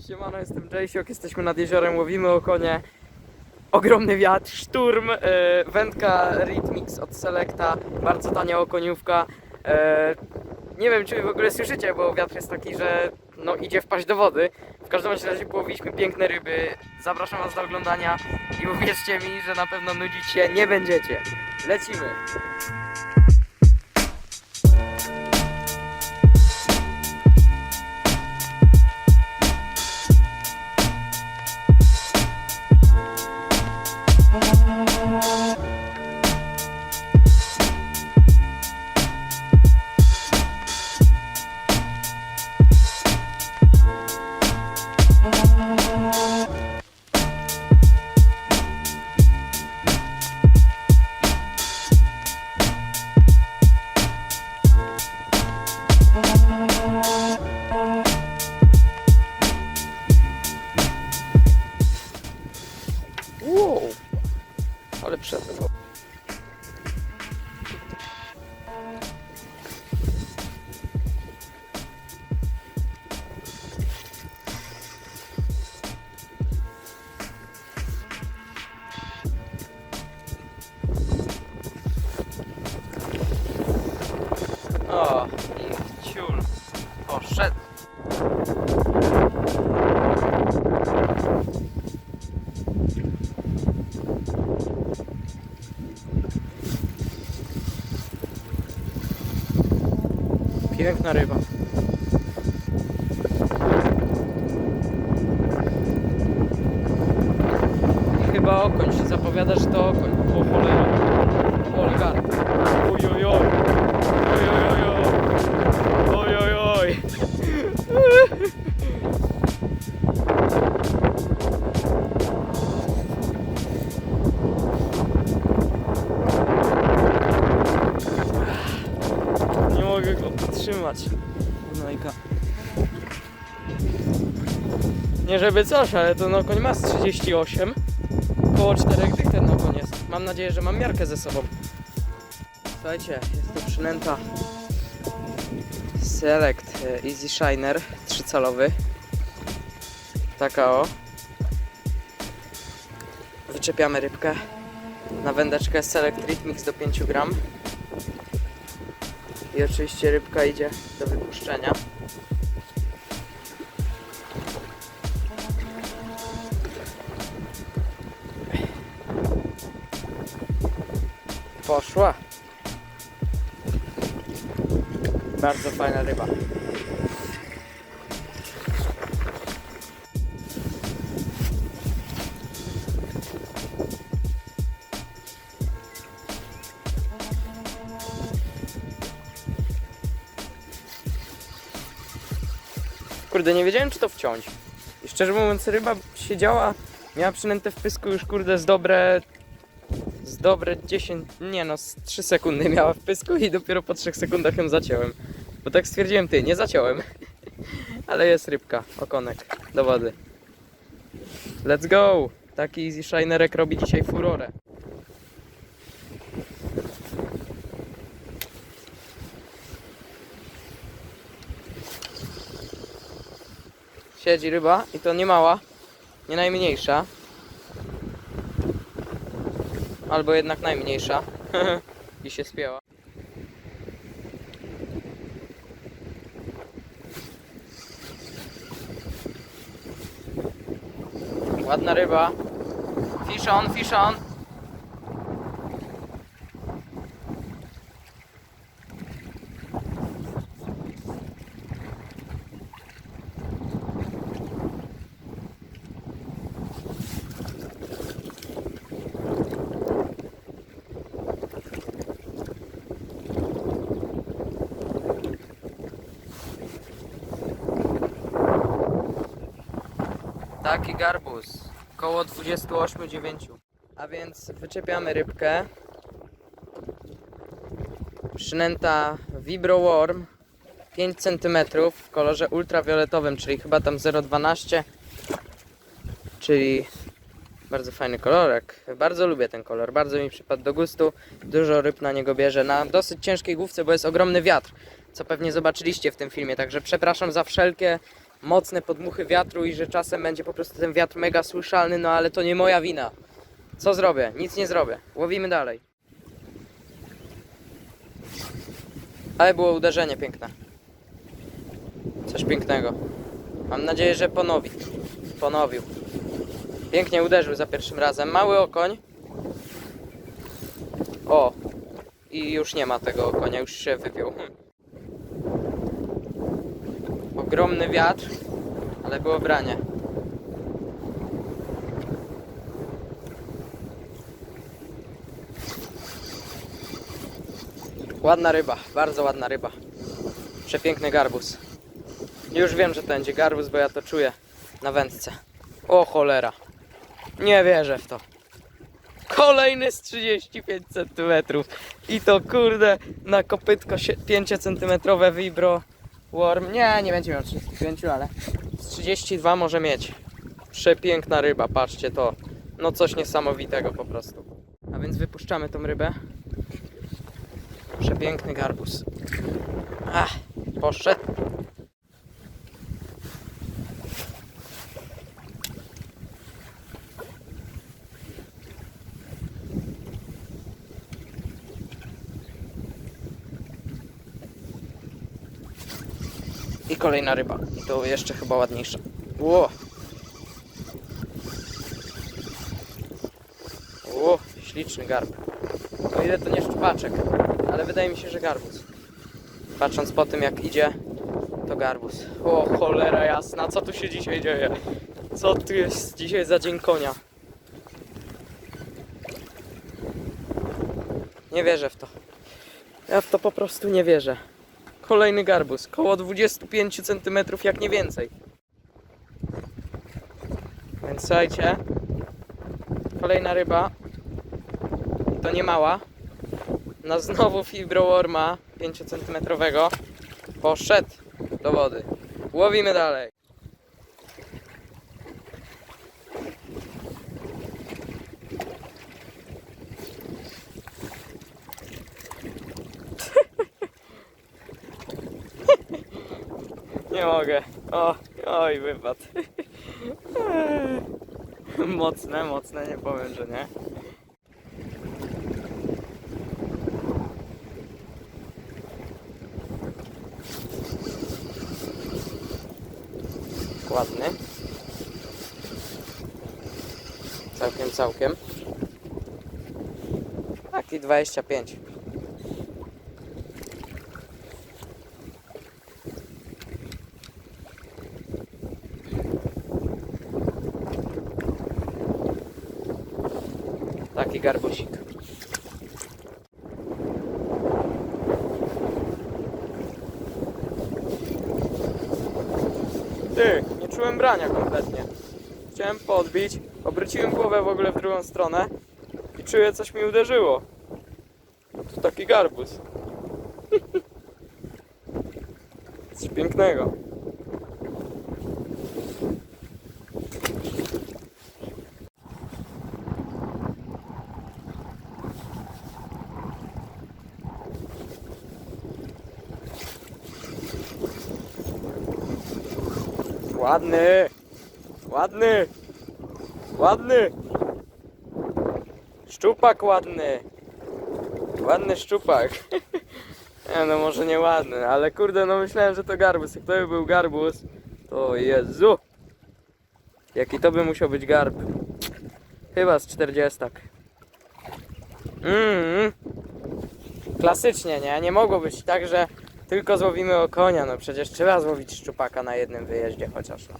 Siemano, jestem Jaysiok, jesteśmy nad jeziorem, łowimy okonie. Ogromny wiatr, szturm, e, wędka Rhythmix od Selecta, bardzo tania okoniówka. E, nie wiem, czy w ogóle słyszycie, bo wiatr jest taki, że no, idzie wpaść do wody. W każdym razie połowiliśmy piękne ryby. Zapraszam was do oglądania i uwierzcie mi, że na pewno nudzić się nie będziecie. Lecimy! Ale Piękna ryba. Chyba okoń się zapowiada, że to okoń. O cholera. O gar. Oj, oj, żeby coś, ale to no koń ma z 38. Koło 4 dych ten okoń jest. Mam nadzieję, że mam miarkę ze sobą. Słuchajcie, jest to przynęta Select e, Easy Shiner 3-calowy. Taka o. Wyczepiamy rybkę na wędeczkę Select Rhythmix do 5 gram. I oczywiście rybka idzie do wypuszczenia. Poszła. Bardzo fajna ryba. Kurde, nie wiedziałem czy to wciąć. I szczerze mówiąc, ryba siedziała, miała przynętę w pysku już kurde z dobre. Z dobre 10, nie no, z 3 sekundy miała w pysku i dopiero po 3 sekundach ją zaciąłem. Bo tak stwierdziłem, ty, nie zaciąłem. Ale jest rybka, okonek, do wody. Let's go! Taki easy shinerek robi dzisiaj furorę. Siedzi ryba i to nie mała, nie najmniejsza. Albo jednak najmniejsza. I się spięła. Ładna ryba. Fish on, fish on. Taki garbus. Koło 28,9. A więc wyczepiamy rybkę. Przynęta Vibro Worm 5 cm w kolorze ultrawioletowym, czyli chyba tam 0,12 czyli bardzo fajny kolorek. Bardzo lubię ten kolor, bardzo mi przypadł do gustu. Dużo ryb na niego bierze na dosyć ciężkiej główce, bo jest ogromny wiatr, co pewnie zobaczyliście w tym filmie. Także przepraszam za wszelkie mocne podmuchy wiatru i że czasem będzie po prostu ten wiatr mega słyszalny, no ale to nie moja wina. Co zrobię? Nic nie zrobię. Łowimy dalej. Ale było uderzenie piękne. Coś pięknego. Mam nadzieję, że ponowi. Ponowił. Pięknie uderzył za pierwszym razem. Mały okoń. O. I już nie ma tego okonia, już się wypiął. Hm. Ogromny wiatr, ale było branie. Ładna ryba, bardzo ładna ryba. Przepiękny garbus. Już wiem, że to będzie garbus, bo ja to czuję na wędce. O cholera. Nie wierzę w to. Kolejny z 35 cm. I to kurde na kopytko 5 cm vibro worm. Nie, nie będzie miał 35, ale z 32 może mieć. Przepiękna ryba, patrzcie to. No coś niesamowitego po prostu. A więc wypuszczamy tą rybę. Przepiękny garbus. Ach, poszedł. Kolejna ryba. I to jeszcze chyba ładniejsza. Ło! Ło, śliczny garb. O ile to nie szczupaczek, ale wydaje mi się, że garbus. Patrząc po tym jak idzie, to garbus. O cholera jasna, co tu się dzisiaj dzieje? Co tu jest dzisiaj za dzień konia? Nie wierzę w to. Ja w to po prostu nie wierzę. Kolejny garbus, koło 25 cm jak nie więcej. Więc słuchajcie, kolejna ryba, to nie mała, na znowu fibroworma 5 cm poszedł do wody. Łowimy dalej. Nie mogę. O, oj, wypadł. Mocne, mocne, nie powiem, że nie. Ładny. Całkiem, całkiem. Taki 25. Taki garbusik. Ty, nie czułem brania kompletnie. Chciałem podbić, obróciłem głowę w ogóle w drugą stronę i czuję coś mi uderzyło. To taki garbus. Coś pięknego. Ładny! Ładny! Ładny! Szczupak ładny! Ładny szczupak. Nie, no może nie ładny, ale kurde, no myślałem, że to garbus. Jak to by był garbus, to Jezu! Jaki to by musiał być garb? Chyba z 40. Mm. Klasycznie, nie? Nie mogło być tak, że tylko złowimy okonia. No przecież trzeba złowić szczupaka na jednym wyjeździe chociaż. No.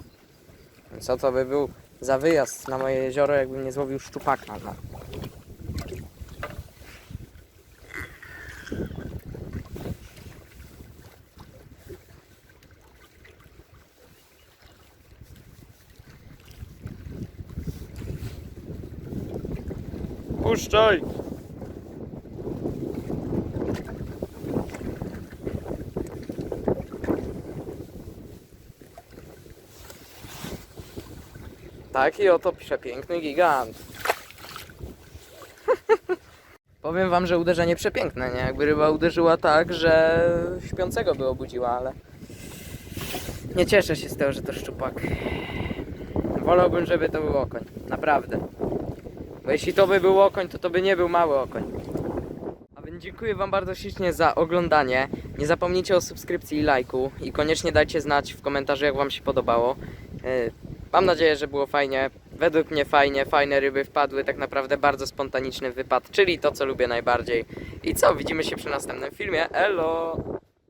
Co to by był za wyjazd na moje jezioro, jakbym nie złowił szczupaka? No. Puszczaj! Taki oto przepiękny gigant. Powiem wam, że uderzenie przepiękne, nie? Jakby ryba uderzyła tak, że śpiącego by obudziła, ale... Nie cieszę się z tego, że to szczupak. Wolałbym, żeby to był okoń. Naprawdę. Bo jeśli to by był okoń, to to by nie był mały okoń. A więc dziękuję Wam bardzo ślicznie za oglądanie. Nie zapomnijcie o subskrypcji i lajku. I koniecznie dajcie znać w komentarzu, jak Wam się podobało. Mam nadzieję, że było fajnie. Według mnie fajnie, fajne ryby wpadły. Tak naprawdę bardzo spontaniczny wypad, czyli to, co lubię najbardziej. I co? Widzimy się przy następnym filmie. Elo!